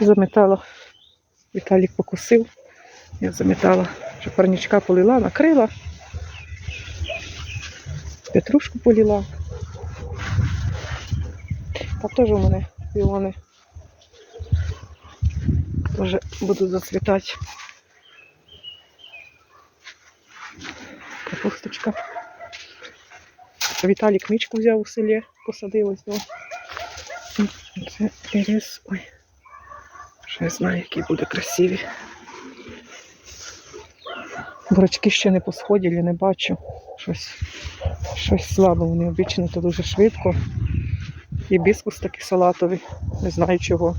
Заметала. Віталік покусив. Я заметала. Вже парничка полила, накрила. Петрушку поліла. Там теж у мене піони. Теж будуть зацвітати. Капусточка. Віталік мічку взяв у селі, посадив ось. Це ірис. Ой. Ще не знаю, які буде красиві. Бурачки ще не посходили, не бачу. Щось, щось слабо. Вони обічно то дуже швидко. І біскус такий салатовий. Не знаю чого.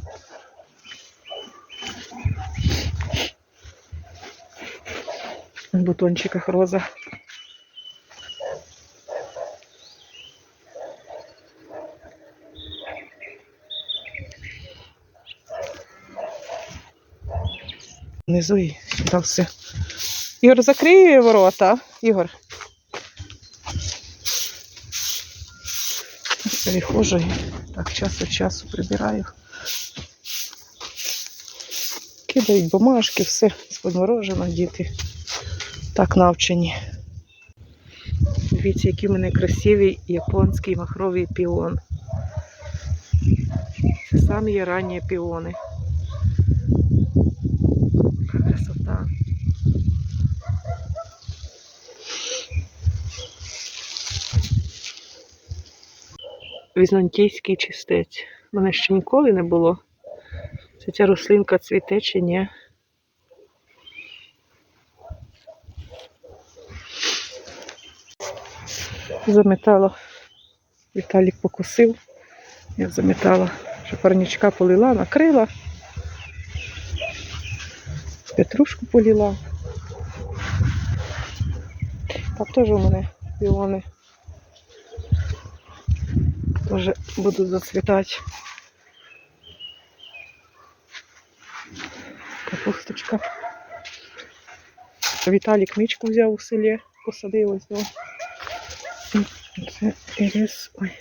В бутончиках роза. Внизу і сюди все. Ігор, закрий ворота. Ігор. Перехожу і так час від часу прибираю. Кидають бумажки, все сподморожено, діти так навчені. Дивіться, який в мене красивий японський махровий піон. Це самі ранні піони. Красота. Візантійський чистець. Мене ще ніколи не було. Це ця рослинка цвіте чи ні. Заметала. Віталік покусив. Я заметала. Що парничка полила, накрила. Петрушку поліла. Там теж у мене піони. Теж будуть зацвітати. Капусточка. Віталік мічку взяв у селі, посадив ось його. Це ірис. Ой.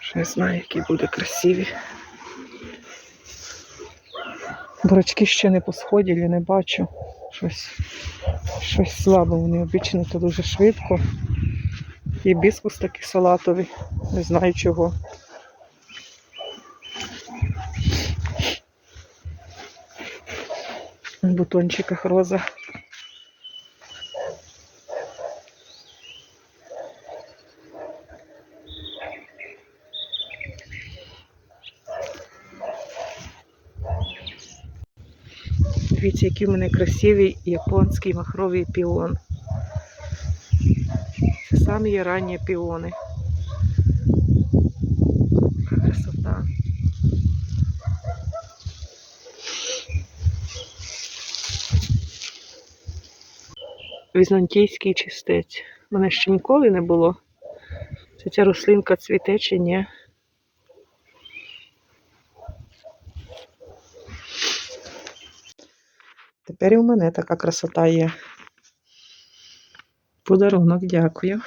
Ще не знаю, які буде красиві. Бурачки ще не посходили, не бачу. Щось, щось слабо. Вони обічно то дуже швидко. І біскус такий салатовий. Не знаю чого. В бутончиках роза. Дивіться, який в мене красивий японський махровий піон. Це самі ранні піони. Красота. Візантійський чистець. У мене ще ніколи не було. Це ця рослинка цвіте чи ні. Тепер і у мене така красота є. Подарунок, дякую.